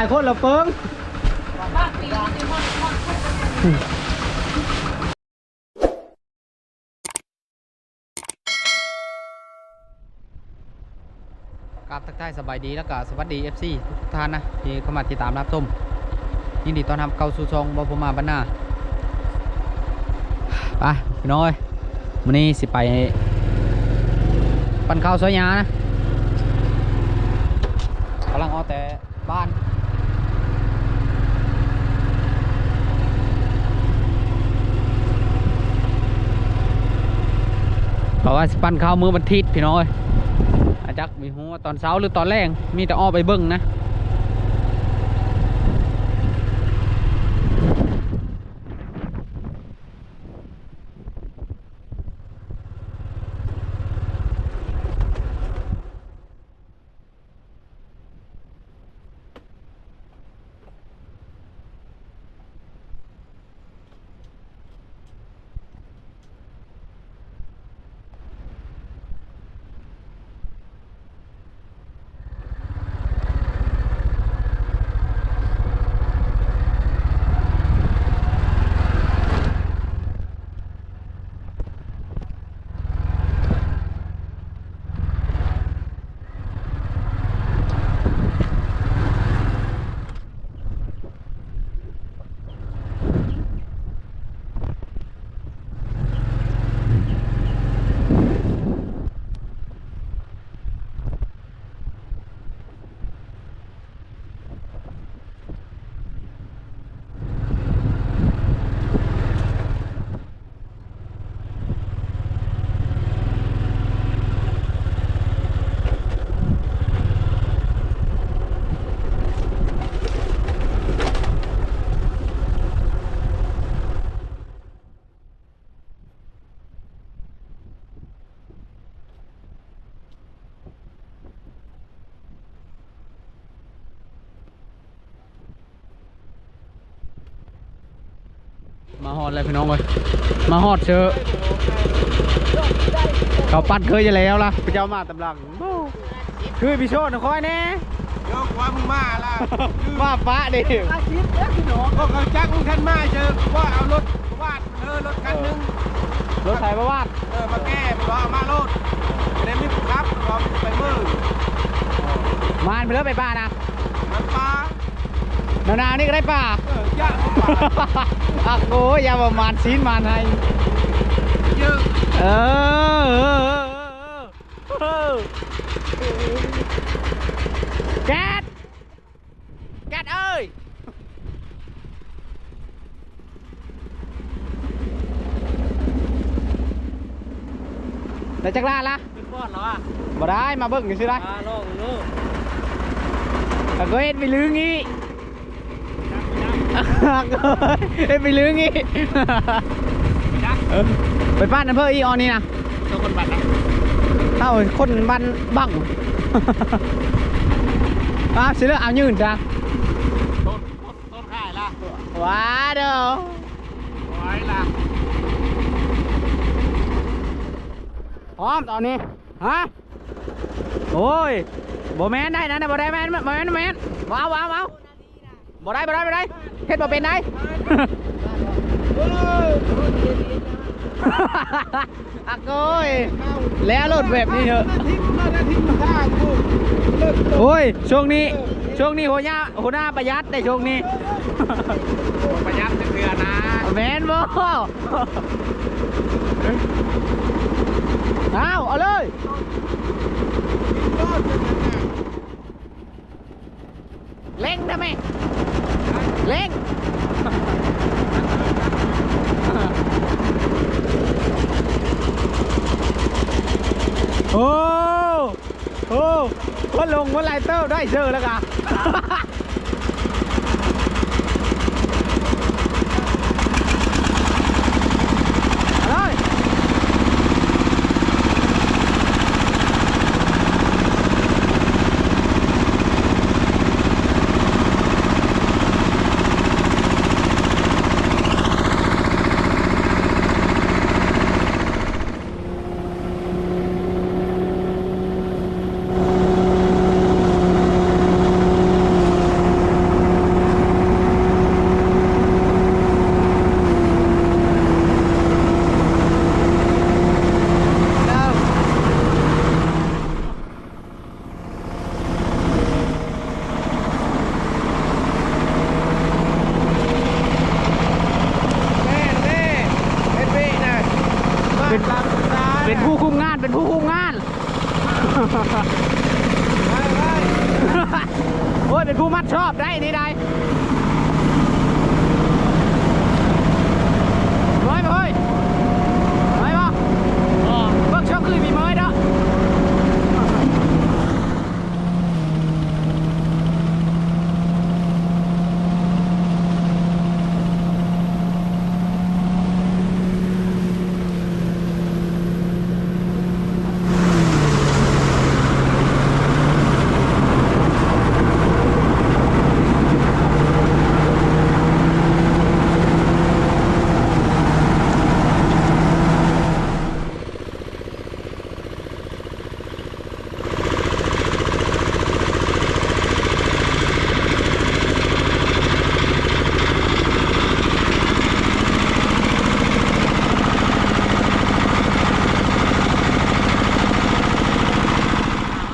ายคนเหราเปิงกราบทักทายสบายดีแล้วก็สวัสดี FC ทุกท่านนะที่เข้ามาติดตามรับชมยินดีต้อนรับเข้าสู่ช่องบอพมาบ้านนาไปพี่น้อยวันนี้สิไปปั่นข้าวซอยยานะกำลังเอาแต่บ้าน บอกว่าสิปั่นข้าวมือบันทิดพี่น้อยอาจักมีหัวตอนเช้าหรือตอนแรงมีแต่อ้อไปเบิ้งนะ มาฮอดเลยพี่น้องเลยมาฮอดเชอะเขาปัดเคยจะแล้วล่ะพี่เจ้ามาตำลังโอ้คือพี่โชดนะคอยแน่ยกว่ามึงมาล่ะมาปะดิอาชีพแล้วพี่น้องก็เขาจักมึงคันมาเจอว่าเอารถวาดเออรถคันหนึงรถไถประวาดเออมาแก้ไปว่าเอามารถไม่ได้มีผู้ขับเราไปมือมานไปเลือไปป่านะมันปลาหนาวๆนี่ก็ได้ป่าเออยากปลา อักโอ้ยอย่าประมาณซีนมานให้เยอะเออเออเหรอวะบ่ได้มาเบิ่งกันสิได้มาลองลูกก็เฮ็ดไปลืองี้เฮ็ดไปลืองี้จักเออไปบ้านอำเภออีออนนี่นะตัวคนบัตรนะเอ้าคนบ้านบังอ้าวสิเลือกเอายืนจ้ะต้นต้นข่ายล่ะว้าเด้อไว้ล่ะพร้อมตอนนี้ฮะโอ้ยบ่แมนได้นะบ่ได้แมนบ่แมนบ่แมนว้าวว้าวว้าว บ่ได้บ่ได้บ่ได้เฮ็ดบ่เป็นได้ อักโอ้ยแล้วรถแบบนี้เถอะทิ้งมาแล้วทิ้งมาท่ากูเลิกโอ้ยช่วงนี้ช่วงนี้หัวหน้าหัวหน้าประหยัดได้ช่วงนี้ ประหยัดเถื่อนะแมนบ่เอาเอาเลยก็จะยังไง เร่งได้ไหมเร่งโอ้โอ้ว่าลงว่าไลเตอร์ได้เจอแล้วกะ เป็นผู้มัดชอบได้นี่ได้เฮ้ยเฮ้ยเฮ้ยบ่เบิกชอบคือมีเมยเนาะ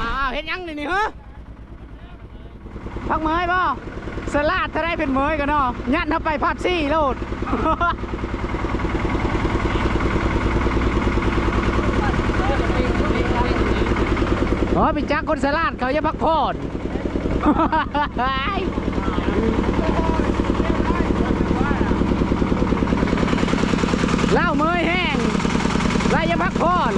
อ้าวเห็นยังนี่นี่ฮะพักเมยบ่สลัดถ้าได้ เนเมยกันเนาะยัดเข้าไปพับซี่โลดอ๋อไปจักคนสลาดเขาจะพักผ่อน เหล้าเมยแห้งไล่จะพักผ่อน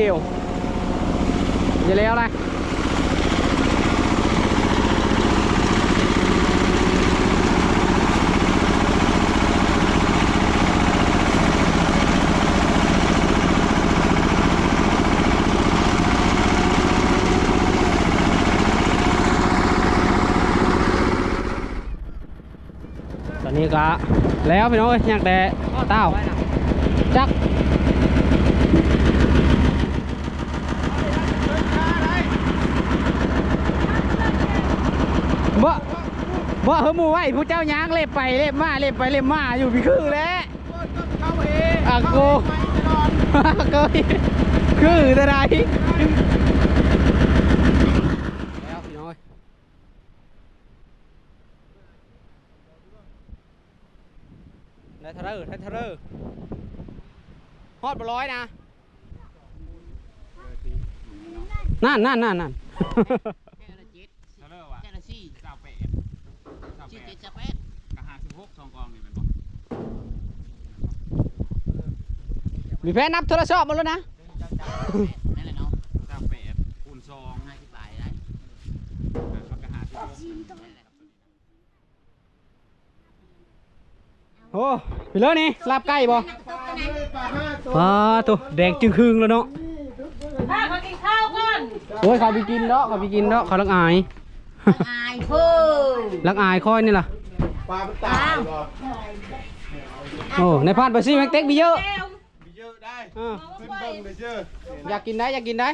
บูทเดียวอย่าแล้วนะตอนนี้ก็แล้วพี่น้องเอ้ยอยากแต่เต้าจัก บ่ บ่เฮาหมู่ไว้ผู้เจ้าย่างเล็บไปเล็บมาเล็บไปเล็บมาอยู่พี่คือแหล้วเข้าเองอะกูไปตลอดก็คือแต่ไรแล้วพี่น้อยได้เทะเลอร์ได้เทะเลอร์ฮอดบ่ร้อยนะนั่นนั่นนั่นนั่น แค่ละเจ็ด เท่าเลิกว่ะ แค่ละสี่ เจ้าเป็ดเจ้าสี่เป็เจ็ดดจะแปดกะหาสิบหกสองกองนี่เป็นบ่มีแพ้นับโทรศัพท์หมดแล้วนะนั่นแหละเนาะเจ้าเป็ดคูณสองห้าสิบบาทได้แล้วกะหาสิบหกนั่นแหละโอ้พี่เลิศนี่ลาบไก่บ่ปลาเลยปลาห้าตัวปลาตัวแดงจึงครึ่งแล้วเนาะข้าขอกินข้าวก่อนโอ้ยเขาไปกินเนาะเขาไปกินเนาะเขาลักอายอาย เพิ่มลักอายค่อยนี่ล่ะปลามันตายบ่โอ้ในพานไปซี่แม็กเต็กมีเยอะมีเยอะได้ออขึ้นเบิ่งเลยเจ้ออยากกินได้อยากกินได้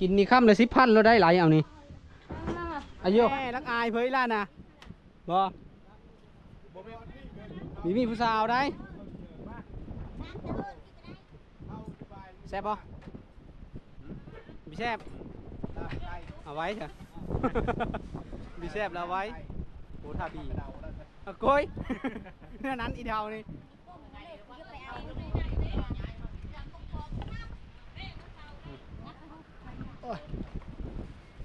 กินนี่ค่ำเลยสิพันเราได้หลายเอานี่อายุลักอายเผยล่ะนะบ่มีมีผู้สาวได้แซ่บบ่มีแซ่บเอาไว้เถอะ มีแซ่บแล้วไว้โอ้ท่าบีเอาโกยเนี่ยนั้นอีเดานี่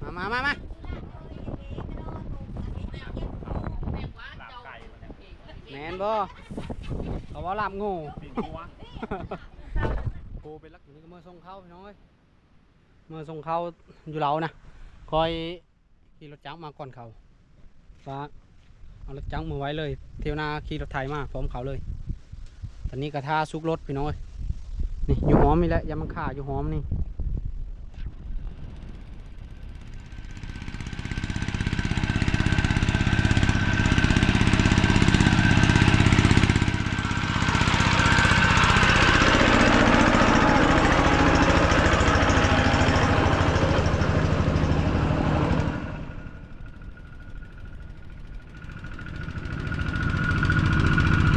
มามามามาแมนบ่เขาว่าลาบงูปีนหัวโกเป็นลักนี่ก็เมื่อส่งเข้าพี่น้องเอ้ยเมื่อส่งเข้าอยู่เรานะคอย ขี่รถจักรมาก่อนเขาฟ้าเอารถจักรมือไว้เลย เที่ยวหนาขี่รถไถมาพร้อมเขาเลย ตอนนี้กระทาซุกรถพี่น้องเอ้ยนี่อยู่หอมนี่แหละยามันขาอยู่หอมนี่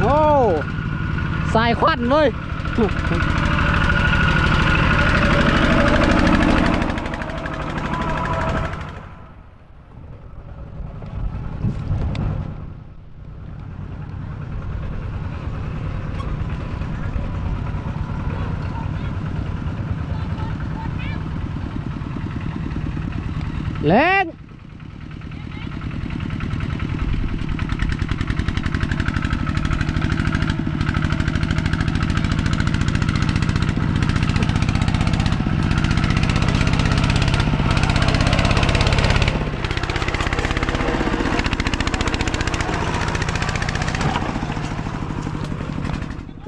โอ้ สา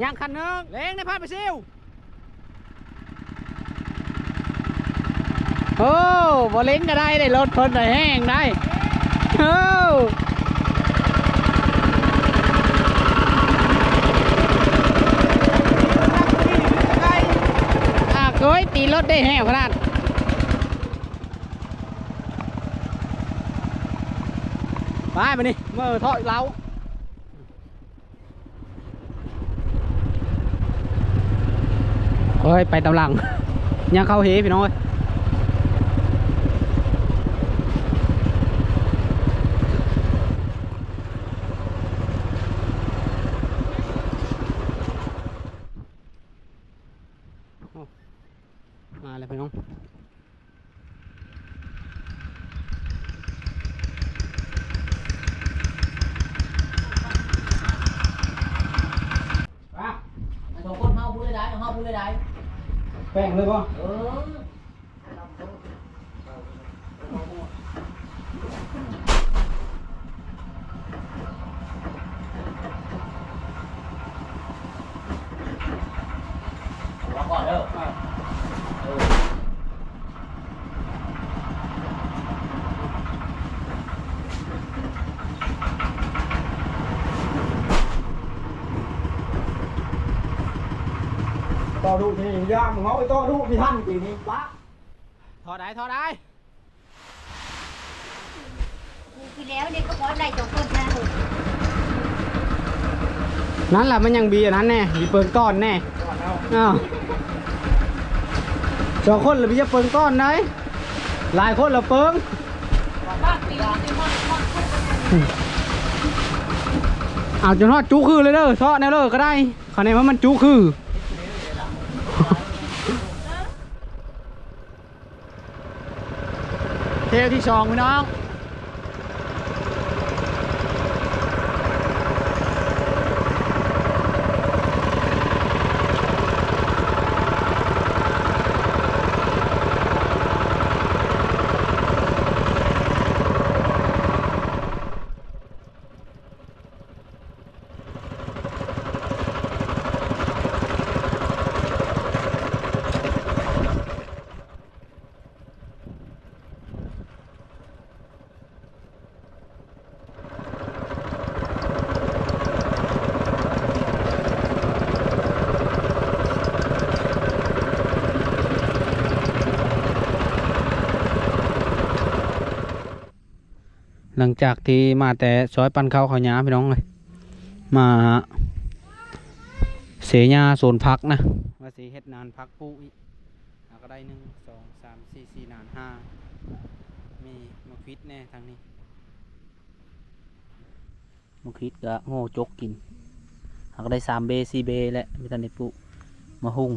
ย่างคันหนึงเล่งในพาดไปซิวโอ้บอเล้งก็ได้ได้รถคนได้แห้งได้โอ้อาเกยตีรถได้แห้งขนาดไปมานี่มือทอดเรา เฮ้ย ไปตำหลัง ยังเข้าเฮพี่น้องเอ้ยมาเลยพี่น้องสองคนเฮาพูดได้เฮาพูดได้ แป้งเลยป่ะเออรอก่อนเด้อเออ ต่อดูทีนี้ย่างมึงเอาไปต่อดูพี่ท่านทีนี้ปะถอดได้ถอดได้ที่แล้วเนี่ยก็พอได้จบคนนะนั่นแหละมันยังบีอันนั้นแน่บีเปิงก้อนแน่อ้าวสองคนหรือบีจะเปิงก้อนไหนหลายคนเหราเปิงบ้านปีนี่มันมันคุกเอาจนทอดจูคือเลยเด้อเซาะแนวเด้อก็ได้ขอแนว่ามันจูคือ เทลที่สองพี่น้อง หลังจากที่มาแต่ซอยปันเข้าเขาหยาพี่น้องเลยมาเสียหญ้าโซนพักนะว่าสีเฮ็ดนานพักปูอีกก็ได้หนึ่งสองสามสี่สี่นานห้ามีมะคิดแน่ทางนี้มะคิดก็โง่จกกินแล้วก็ได้สามเบสี่เบและมีตันเด็ดปุมะฮุง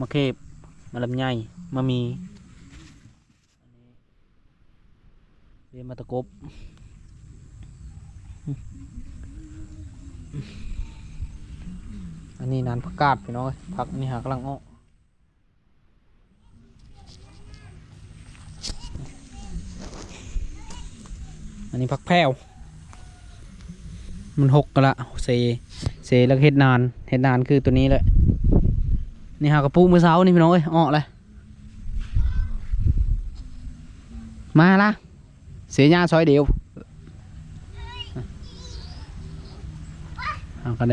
มะเขบมะลำไยมะมี เรียนมาตะกบอันนี้นานผักกาดพี่น้องเอ้ยผักนนี้หากำลังออกอันนี้ผักแพรวมันหกกันละเซเซแล้วเฮ็ดนานเฮ็ดนานคือตัวนี้แหละนี่หากระปุกมือเช้านี่พี่น้องเอ้ยออกเลยมาละ เสียหญ้าซอยเดียวเอาก็ไ